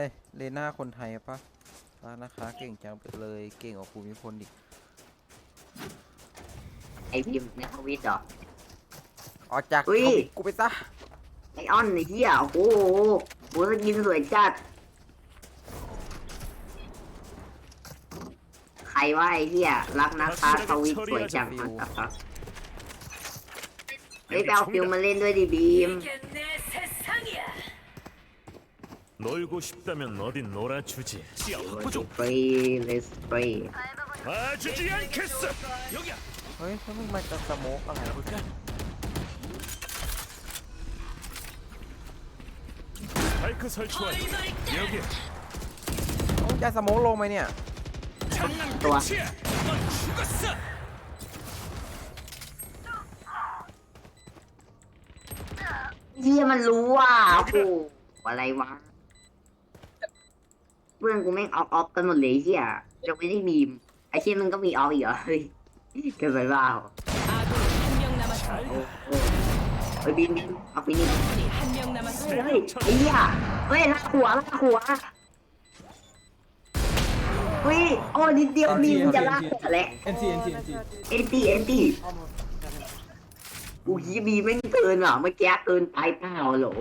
อ้ยเลน่าคนไทยปะร้านนะคะเก่งจังเลยเก่งออกภูมิพลดิไอพิมพ์ในทวิตเหรอ ออกจากอุ๊ยเกูไปซะไอออนไอเหี้ยโอ้โหโหสกินสวยจัด ใครว่าไอเหี้ยรักนะคะทวิตสวยจังนะครับเฮ้ยไปเอาฟิวมาเล่นด้วยดิบีม 놀고 싶다면 어딘 놀아주지. 보조. Play this play. 봐주지 않겠어. 여기야. 거의 소문만 떴다 뭐가 가볼까? 바이크 설치와 여기. 혼자서 뭘 놓으면 이냐? 장난 끝이야. 넌 죽었어. Gì mà lúa à? Ồ, 와. เพื่อนกูแม่งออฟออฟกันหมดเลยไอ้เหี้ยยังไม่ได้มีมไอ้เชี่ยมึงก็มีออฟอีกเหรอเฮ้ยเกินไปเปล่า 아군이 한 명 남았습니다. โอ้โหเฮ้ยบินบินเอาฟินิช 아군이 한 명 เฮ้ย 남았습니다. เฮ้ยไอ้เหี้ยเฮ้ยลากหัวลากหัวเฮ้ยโอ้นิดเดียวมีมจะลากหัวแล้ว NT NT NT เอ็นตีเอ็นตีอู้ยบีไม่งเกินอ่ะเมื่อกี้เกินไปเปล่าเหรอ